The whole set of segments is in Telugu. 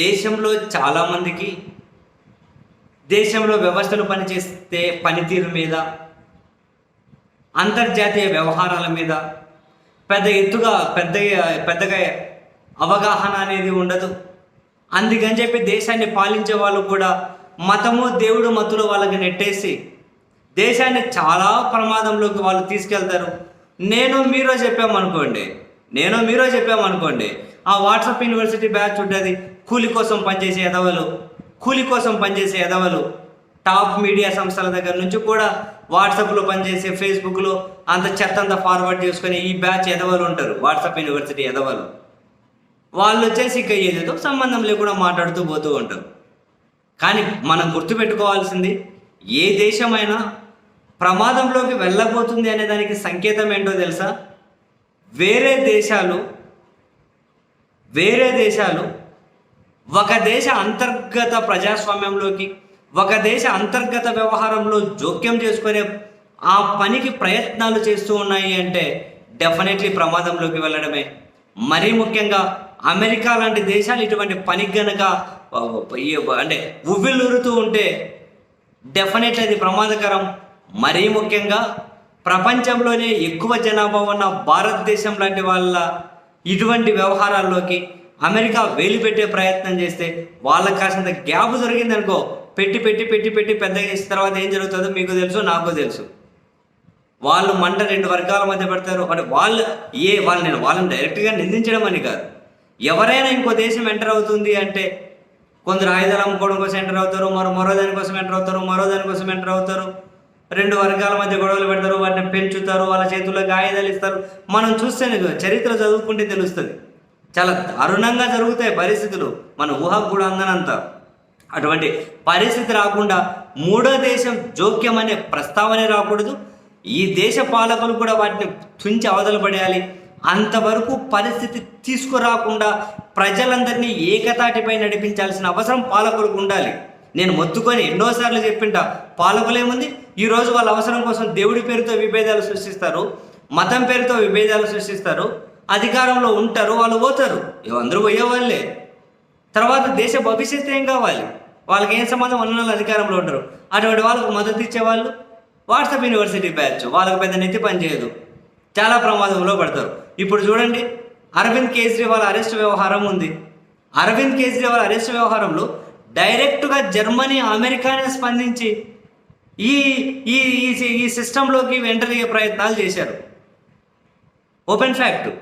దేశంలో చాలామందికి దేశంలో వ్యవస్థలు పనిచేస్తే పనితీరు మీద అంతర్జాతీయ వ్యవహారాల మీద పెద్ద ఎత్తుగా పెద్ద పెద్దగా అవగాహన అనేది ఉండదు. అందుకని చెప్పి దేశాన్ని పాలించే వాళ్ళు కూడా మతము దేవుడు మతులు వాళ్ళకి నెట్టేసి దేశాన్ని చాలా ప్రమాదంలోకి వాళ్ళు తీసుకెళ్తారు. నేను మీరో చెప్పామనుకోండి నేను మీరో చెప్పామనుకోండి ఆ వాట్సాప్ యూనివర్సిటీ బ్యాచ్ ఉంటుంది కూలి కోసం పనిచేసే ఎదవలు కూలి కోసం పనిచేసే ఎదవలు టాప్ మీడియా సంస్థల దగ్గర నుంచి కూడా వాట్సాప్లో పనిచేసే ఫేస్బుక్లో అంత చెత్త అంతా ఫార్వర్డ్ చేసుకొని ఈ బ్యాచ్ ఎదవలు ఉంటారు వాట్సాప్ యూనివర్సిటీ ఎదవలు వాళ్ళు వచ్చేసి ఇక ఏదేదో సంబంధం లేకుండా మాట్లాడుతూ పోతూ ఉంటారు. కానీ మనం గుర్తుపెట్టుకోవాల్సింది ఏ దేశమైనా ప్రమాదంలోకి వెళ్ళబోతుంది అనే దానికి సంకేతం ఏంటో తెలుసా? వేరే దేశాలు వేరే దేశాలు ఒక దేశ అంతర్గత ప్రజాస్వామ్యంలోకి ఒక దేశ అంతర్గత వ్యవహారంలో జోక్యం చేసుకునే ఆ పనికి ప్రయత్నాలు చేస్తూ ఉన్నాయి అంటే డెఫినెట్లీ ప్రమాదంలోకి వెళ్ళడమే. మరీ ముఖ్యంగా అమెరికా లాంటి దేశాలు ఇటువంటి పనికి గనక అంటే ఉవ్విల్లురుతూ ఉంటే డెఫినెట్లీ అది ప్రమాదకరం. మరీ ముఖ్యంగా ప్రపంచంలోనే ఎక్కువ జనాభా ఉన్న భారతదేశం లాంటి వాళ్ళ ఇటువంటి వ్యవహారాల్లోకి అమెరికా వేలు పెట్టే ప్రయత్నం చేస్తే వాళ్ళకి కాసినంత గ్యాప్ దొరికింది అనుకో పెట్టి పెట్టి పెట్టి పెట్టి పెద్ద చేసిన తర్వాత ఏం జరుగుతుందో మీకు తెలుసు నాకు తెలుసు. వాళ్ళు మంట రెండు వర్గాల మధ్య పెడతారు. అంటే వాళ్ళు ఏ వాళ్ళు నేను వాళ్ళని డైరెక్ట్గా నిందించడం అని కాదు. ఎవరైనా ఇంకో దేశం ఎంటర్ అవుతుంది అంటే కొందరు ఆయుధాలు అమ్ముకోవడం కోసం ఎంటర్ అవుతారు మరో మరో దానికోసం ఎంటర్ అవుతారు మరో దానికోసం ఎంటర్ అవుతారు. రెండు వర్గాల మధ్య గొడవలు పెడతారు వాటిని పెంచుతారు వాళ్ళ చేతుల్లోకి ఆయుధాలు ఇస్తారు. మనం చూస్తేనే చరిత్ర చదువుకుంటే తెలుస్తుంది. చాలా దారుణంగా జరుగుతాయి పరిస్థితులు. మన ఊహకు కూడా అందనంత అటువంటి పరిస్థితి రాకుండా మూడో దేశం జోక్యం అనే ప్రస్తావనే రాకూడదు. ఈ దేశ పాలకులు కూడా వాటిని తుంచి అవతల పడేయాలి. అంతవరకు పరిస్థితి తీసుకురాకుండా ప్రజలందరినీ ఏకతాటిపై నడిపించాల్సిన అవసరం పాలకులకు ఉండాలి. నేను మొత్తుకొని ఎన్నోసార్లు చెప్పింటా పాలకులేముంది? ఈరోజు వాళ్ళ అవసరం కోసం దేవుడి పేరుతో విభేదాలు సృష్టిస్తారు మతం పేరుతో విభేదాలు సృష్టిస్తారు. అధికారంలో ఉంటారు వాళ్ళు పోతారు. అందరూ పోయేవాళ్ళే. తర్వాత దేశ భవిష్యత్తు ఏం కావాలి? వాళ్ళకి ఏం సంబంధం? ఉన్న వాళ్ళు అధికారంలో ఉంటారు. అటువంటి వాళ్ళకు మద్దతు ఇచ్చేవాళ్ళు వాట్సాప్ యూనివర్సిటీ బ్యాచ్ వాళ్ళకి పెద్ద నెత్తి పనిచేయదు చాలా ప్రమాదంలో పడతారు. ఇప్పుడు చూడండి అరవింద్ కేజ్రీవాల్ అరెస్ట్ వ్యవహారం ఉంది. అరవింద్ కేజ్రీవాల్ అరెస్ట్ వ్యవహారంలో డైరెక్ట్గా జర్మనీ అమెరికానే స్పందించి ఈ ఈ ఈ- ఈ సిస్టంలోకి వెంటనే ప్రయత్నాలు చేశారు. ఓపెన్ ఫ్యాక్ట్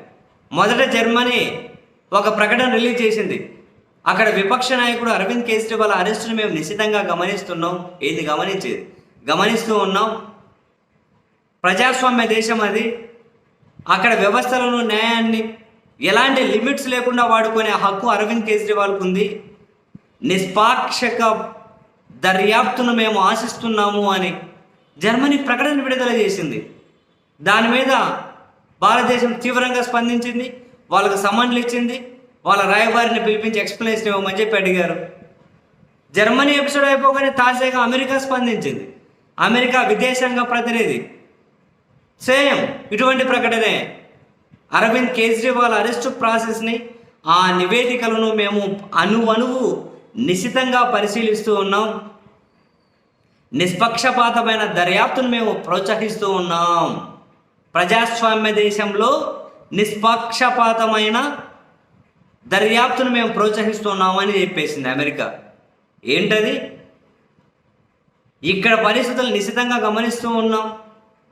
మొదట జర్మనీ ఒక ప్రకటన రిలీజ్ చేసింది. అక్కడ విపక్ష నాయకుడు అరవింద్ కేజ్రీవాల్ అరెస్టును మేము నిశ్చితంగా గమనిస్తున్నాం. ఏది గమనించేది? గమనిస్తూ ఉన్నాం. ప్రజాస్వామ్య దేశం అది. అక్కడ వ్యవస్థలను న్యాయాన్ని ఎలాంటి లిమిట్స్ లేకుండా వాడుకునే హక్కు అరవింద్ కేజ్రీవాల్కు ఉంది. నిష్పాక్షక దర్యాప్తును మేము ఆశిస్తున్నాము అని జర్మనీ ప్రకటన విడుదల చేసింది. దాని మీద భారతదేశం తీవ్రంగా స్పందించింది వాళ్ళకు సమన్లు ఇచ్చింది వాళ్ళ రాయబారిని పిలిపించి ఎక్స్ప్లెనేషన్ ఇవ్వమని చెప్పి అడిగారు. జర్మనీ ఎపిసోడ్ అయిపోగానే తాజాగా అమెరికా స్పందించింది. అమెరికా విదేశాంగ ప్రతినిధి. సేమ్ ఇటువంటి ప్రకటనే. అరవింద్ కేజ్రీవాల్ అరెస్టు ప్రాసెస్ని ఆ నివేదికలను మేము అను అణువు నిశితంగా పరిశీలిస్తూ ఉన్నాం. నిష్పక్షపాతమైన దర్యాప్తును మేము ప్రోత్సహిస్తూ ఉన్నాం. ప్రజాస్వామ్య దేశంలో నిష్పక్షపాతమైన దర్యాప్తును మేము ప్రోత్సహిస్తున్నామని చెప్పేసింది అమెరికా. ఏంటది? ఇక్కడ పరిస్థితులు నిశితంగా గమనిస్తూ ఉన్నాం.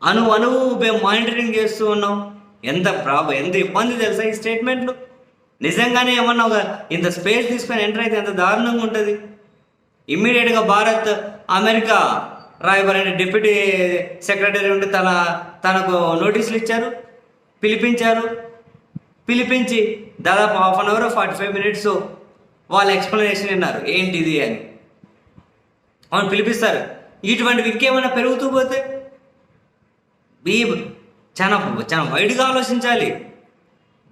అణు అణువు మేము మానిటరింగ్ చేస్తూ ఉన్నాం. ఎంత ప్రాబ ఎంత ఇబ్బంది తెలుసా ఈ స్టేట్మెంట్లు నిజంగానే ఏమన్నా ఒక ఇంత స్పేస్ తీసుకొని ఎంటర్ అయితే ఎంత దారుణంగా ఉంటుంది? ఇమ్మీడియట్గా భారత్ అమెరికా రాయబారి డిప్యూటీ సెక్రటరీ ఉండి తన తనకు నోటీసులు ఇచ్చారు పిలిపించారు. పిలిపించి దాదాపు half an hour forty five minutes వాళ్ళ ఎక్స్ప్లెనేషన్ విన్నారు. ఏంటిది అని. అవును పిలిపిస్తారు. ఇటువంటివి ఇంకేమైనా పెరుగుతూ పోతే? ఈ చాలా చాలా వైడ్గా ఆలోచించాలి.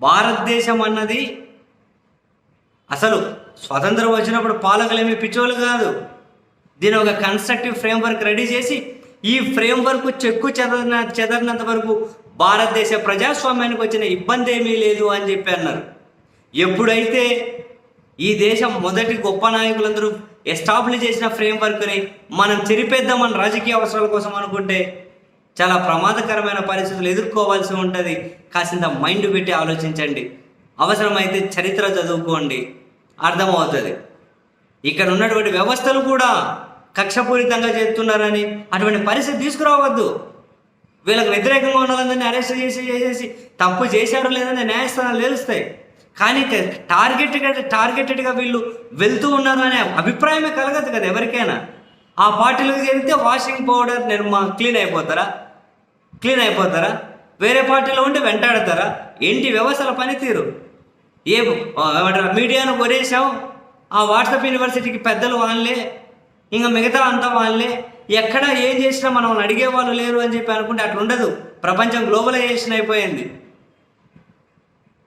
భారతదేశం అన్నది అసలు స్వతంత్రం వచ్చినప్పుడు పాలకులేమి పిచ్చోళ్ళు కాదు. దీని ఒక కన్స్ట్రక్టివ్ ఫ్రేమ్వర్క్ రెడీ చేసి ఈ ఫ్రేమ్వర్క్ చెక్కు చెదరిన చెదరినంత వరకు భారతదేశ ప్రజాస్వామ్యానికి వచ్చిన ఇబ్బంది ఏమీ లేదు అని చెప్పి అన్నారు. ఎప్పుడైతే ఈ దేశం మొదటి గొప్ప నాయకులందరూ ఎస్టాబ్లిష్ చేసిన ఫ్రేమ్వర్క్ని మనం చెరిపేద్దామని రాజకీయ అవసరాల కోసం అనుకుంటే చాలా ప్రమాదకరమైన పరిస్థితులు ఎదుర్కోవాల్సి ఉంటుంది. కాసింత మైండ్ పెట్టి ఆలోచించండి. అవసరమైతే చరిత్ర చదువుకోండి. అర్థమవుతుంది. ఇక్కడ ఉన్నటువంటి వ్యవస్థలు కూడా కక్షపూరితంగా చేస్తున్నారని అటువంటి పరిస్థితి తీసుకురావద్దు. వీళ్ళకి వ్యతిరేకంగా ఉండాలని అరెస్ట్ చేసి చేసేసి తప్పు చేశారు లేదని న్యాయస్థానాలు తెలుస్తాయి. కానీ టార్గెటెడ్ టార్గెటెడ్గా వీళ్ళు వెళ్తూ ఉన్నారు అనే అభిప్రాయమే కలగదు కదా ఎవరికైనా. ఆ పార్టీలకు చేరితే వాషింగ్ పౌడర్ నిర్మా క్లీన్ అయిపోతారా? క్లీన్ అయిపోతారా? వేరే పార్టీలో ఉండి వెంటాడతారా? ఏంటి వ్యవస్థల పనితీరు? ఏ మీడియాను కొరేసాం ఆ వాట్సాప్ యూనివర్సిటీకి పెద్దలు వాళ్ళే ఇంకా మిగతా అంతా వాళ్ళే ఎక్కడ ఏం చేసినా మనం అడిగే వాళ్ళు లేరు అని చెప్పి అనుకుంటే అట్లా ఉండదు. ప్రపంచం గ్లోబలైజేషన్ అయిపోయింది.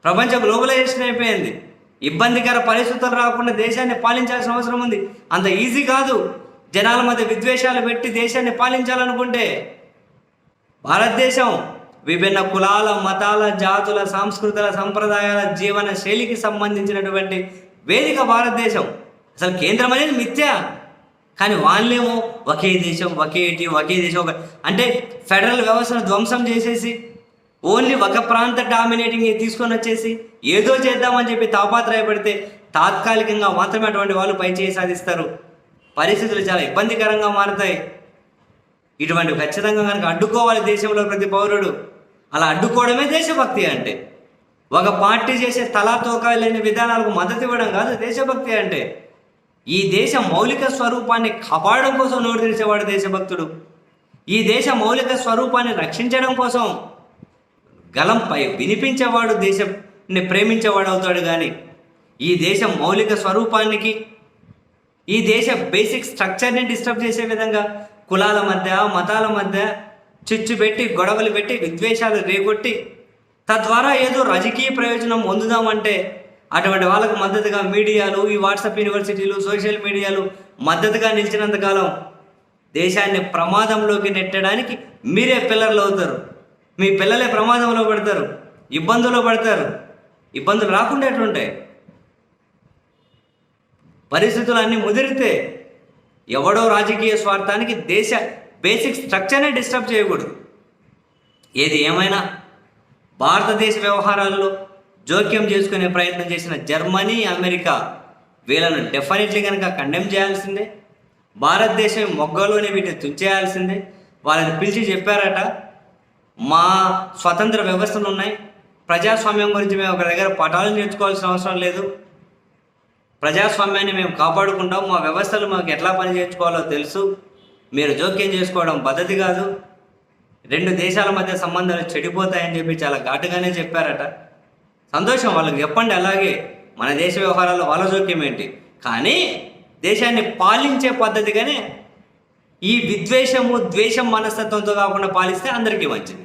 ప్రపంచం గ్లోబలైజేషన్ అయిపోయింది. ఇబ్బందికర పరిస్థితులు రాకుండా దేశాన్ని పాలించాల్సిన అవసరం ఉంది. అంత ఈజీ కాదు. జనాల మధ్య విద్వేషాలు పెట్టి దేశాన్ని పాలించాలనుకుంటే భారతదేశం విభిన్న కులాల మతాల జాతుల సాంస్కృతుల సంప్రదాయాల జీవన శైలికి సంబంధించినటువంటి వేదిక భారతదేశం. అసలు కేంద్రం అనేది మిథ్య? కానీ వాళ్ళేమో ఒకే దేశం ఒకే టీ ఒకే దేశం ఒక అంటే ఫెడరల్ వ్యవస్థను ధ్వంసం చేసేసి ఓన్లీ ఒక ప్రాంత డామినేటింగ్ తీసుకొని వచ్చేసి ఏదో చేద్దామని చెప్పి తాపాత్రయపడితే తాత్కాలికంగా మాత్రమే అటువంటి వాళ్ళు పైచేయి సాధిస్తారు. పరిస్థితులు చాలా ఇబ్బందికరంగా మారుతాయి. ఇటువంటి ఖచ్చితంగా కనుక అడ్డుకోవాలి దేశంలో ప్రతి పౌరుడు. అలా అడ్డుకోవడమే దేశభక్తి అంటే. ఒక పార్టీ చేసే తలా తోకా లేని విధానాలకు మద్దతు ఇవ్వడం కాదు దేశభక్తి అంటే. ఈ దేశ మౌలిక స్వరూపాన్ని కాపాడడం కోసం నోరు తెరిచేవాడు దేశభక్తుడు. ఈ దేశ మౌలిక స్వరూపాన్ని రక్షించడం కోసం గలంపై వినిపించేవాడు దేశాన్ని ప్రేమించేవాడు అవుతాడు కానీ ఈ దేశం మౌలిక స్వరూపానికి ఈ దేశ బేసిక్ స్ట్రక్చర్ని డిస్టర్బ్ చేసే విధంగా కులాల మధ్య మతాల మధ్య చిచ్చు పెట్టి గొడవలు పెట్టి విద్వేషాలు రేగొట్టి తద్వారా ఏదో రాజకీయ ప్రయోజనం పొందుదామంటే అటువంటి వాళ్ళకు మద్దతుగా మీడియాలు ఈ వాట్సాప్ యూనివర్సిటీలు సోషల్ మీడియాలు మద్దతుగా నిలిచినంతకాలం దేశాన్ని ప్రమాదంలోకి నెట్టడానికి మీరే పిల్లర్లు అవుతారు. మీ పిల్లలే ప్రమాదంలో పడతారు ఇబ్బందుల్లో పడతారు. ఇబ్బందులు రాకుండా ఎట్లుంటాయి? పరిస్థితులు అన్నీ ముదిరితే ఎవడో రాజకీయ స్వార్థానికి దేశ బేసిక్ స్ట్రక్చర్నే డిస్టర్బ్ చేయకూడదు. ఏది ఏమైనా భారతదేశ వ్యవహారాల్లో జోక్యం చేసుకునే ప్రయత్నం చేసిన జర్మనీ అమెరికా వీళ్ళను డెఫినెట్లీ కనుక కండెమ్ చేయాల్సిందే. భారతదేశం మొగ్గలోనే వీటిని తుంచేయాల్సిందే. వాళ్ళని పిలిచి చెప్పారట మా స్వతంత్ర వ్యవస్థలు ఉన్నాయి. ప్రజాస్వామ్యం గురించి మేము ఒక దగ్గర పటాలు నేర్చుకోవాల్సిన అవసరం లేదు. ప్రజాస్వామ్యాన్ని మేము కాపాడుకుంటాం. మా వ్యవస్థలు మాకు ఎట్లా పని తెలుసు. మీరు జోక్యం చేసుకోవడం పద్ధతి కాదు. రెండు దేశాల మధ్య సంబంధాలు చెడిపోతాయని చెప్పి చాలా ఘాటుగానే చెప్పారట. సంతోషం వాళ్ళకి చెప్పండి అలాగే. మన దేశ వ్యవహారాల్లో వాళ్ళ జోక్యం ఏంటి? కానీ దేశాన్ని పాలించే పద్ధతిగానే ఈ విద్వేషము ద్వేషం మనస్తత్వంతో కాకుండా పాలిస్తే అందరికీ మంచిది.